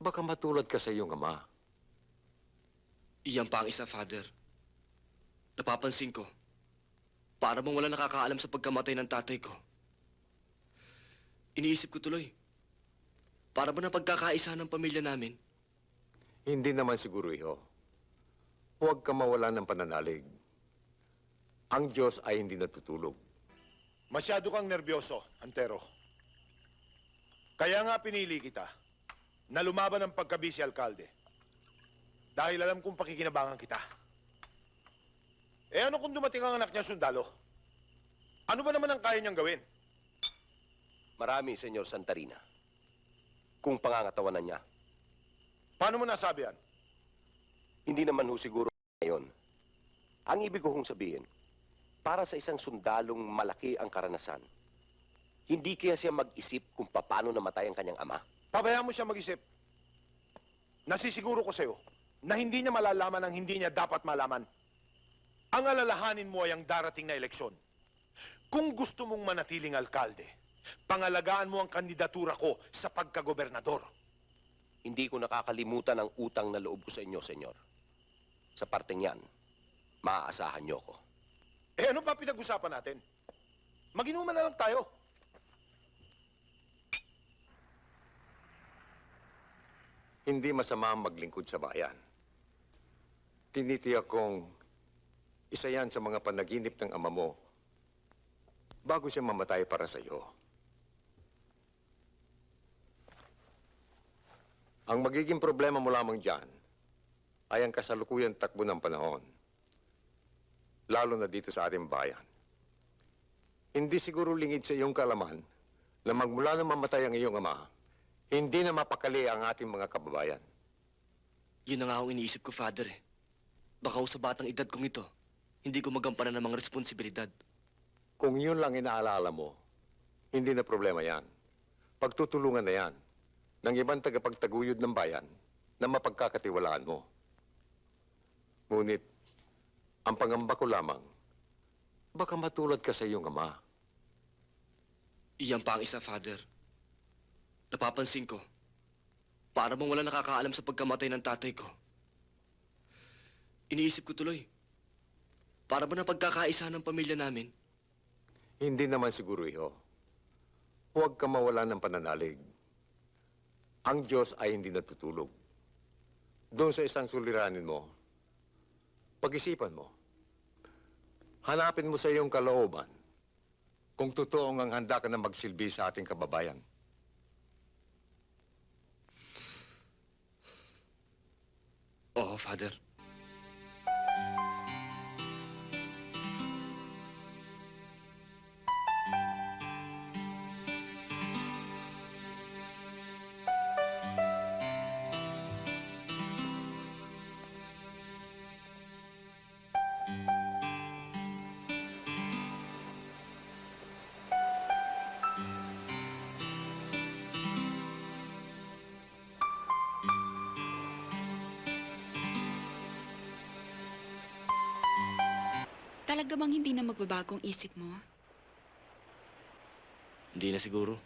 Baka matulad ka sa iyong ama. Iyan pa ang isa, Father. Napapansin ko, para bang wala nakakaalam sa pagkamatay ng tatay ko. Iniisip ko tuloy, para ba na pagkakaisa ng pamilya namin? Hindi naman siguro, iho. Huwag ka mawala ng pananalig. Ang Diyos ay hindi natutulog. Masyado kang nervyoso, Antero. Kaya nga pinili kita na lumaban ng pagkabisi alkalde. Dahil alam kong pakikinabangan kita. Eh ano kung dumating ang anak niya sundalo? Ano ba naman ang kaya niyang gawin? Marami, Senyor Santarina. Kung pangangatawanan niya, Paano mo nasabi yan? hindi naman ho siguro ngayon. Ang ibig ko hong sabihin, para sa isang sundalong malaki ang karanasan, hindi kaya siya mag-isip kung paano namatay ang kanyang ama. Pabayaan mo siya mag-isip. Nasisiguro ko sa'yo na hindi niya malalaman ang hindi niya dapat malaman. Ang alalahanin mo ay ang darating na eleksyon. Kung gusto mong manatiling alkalde, pangalagaan mo ang kandidatura ko sa pagkagobernador. Hindi ko nakakalimutan ang utang na loob ko sa inyo, Senyor. Sa parteng yan, maaasahan niyo ko. Eh ano pa pinag-usapan natin? Maginuman na lang tayo. Hindi masama ang maglingkod sa bayan. Tinitiyak kong isa yan sa mga panaginip ng ama mo bago siya mamatay para sa iyo. Ang magiging problema mo lamang dyan ay ang kasalukuyang takbo ng panahon, lalo na dito sa ating bayan. Hindi siguro lingid sa iyong kalaman na magmula na mamatay ang iyong ama, hindi na mapakali ang ating mga kababayan. Yun na nga ang iniisip ko, Father eh. Baka ho sa batang edad kong ito, hindi ko magampanan ng mga responsibilidad. Kung yun lang inaalala mo, hindi na problema yan. Pagtutulungan na yan ng ibang tagapagtaguyod ng bayan na mapagkakatiwalaan mo. Ngunit, ang pangamba ko lamang, baka matulad ka sa iyong ama. Iyan pa ang isa, Father. Napapansin ko, para bang wala nakakaalam sa pagkamatay ng tatay ko. Iniisip ko tuloy, para ba na pagkakaisa ng pamilya namin? Hindi naman siguro, iho. Huwag ka mawala ng pananalig. Ang Diyos ay hindi natutulog. Doon sa isang suliranin mo, pag-isipan mo. Hanapin mo sa iyong kalooban kung totoong ang handa ka na magsilbi sa ating kababayan. Oo, Father. Talaga bang hindi na magbabago ang isip mo? Hindi na siguro.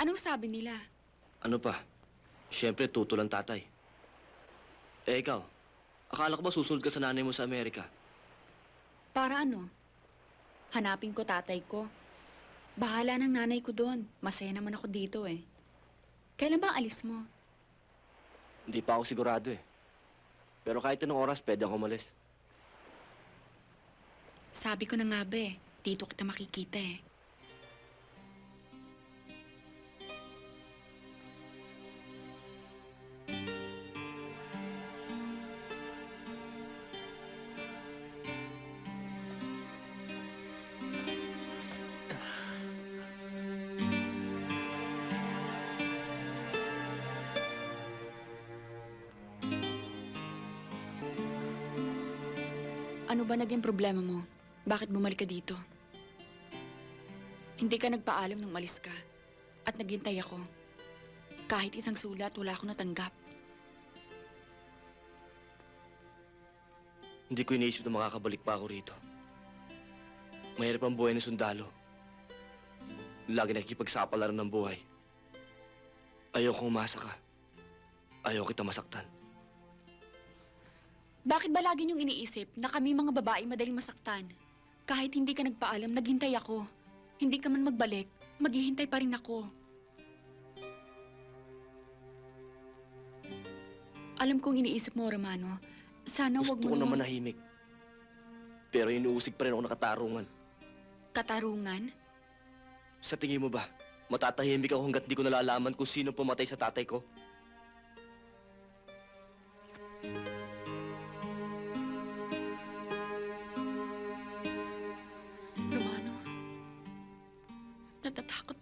Anong sabi nila? Ano pa? Siyempre, tuto lang tatay. Eh, ikaw, akala ko ba susunod ka sa nanay mo sa Amerika? Para ano? Hanapin ko tatay ko. Bahala ng nanay ko doon. Masaya naman ako dito eh. Kailan ba alis mo? Hindi pa ako sigurado eh. Pero kahit anong oras, pwede ako umalis. Sabi ko na nga ba eh. Dito kita makikita eh. Ano ba naging problema mo? Bakit bumalik ka dito? Hindi ka nagpaalam nung malis ka. At naghintay ako. Kahit isang sulat, wala akong natanggap. Hindi ko iniisip na makakabalik pa ako rito. Mahirap ang buhay ng sundalo. Lagi nakikipagsapalaran ng buhay. Ayokong umasa ka. Ayaw kita masaktan. Bakit ba lagi niyong iniisip na kami mga babae madaling masaktan? Kahit hindi ka nagpaalam, naghintay ako. Hindi ka man magbalik, maghihintay pa rin ako. Alam kong iniisip mo, Romano. Sana wag Gusto mo ko naman nahimik. Pero inuusig pa rin ako nakatarungan. Katarungan? Sa tingin mo ba, matatahimik ako hanggat di ko nalalaman kung sino pumatay sa tatay ko? كنت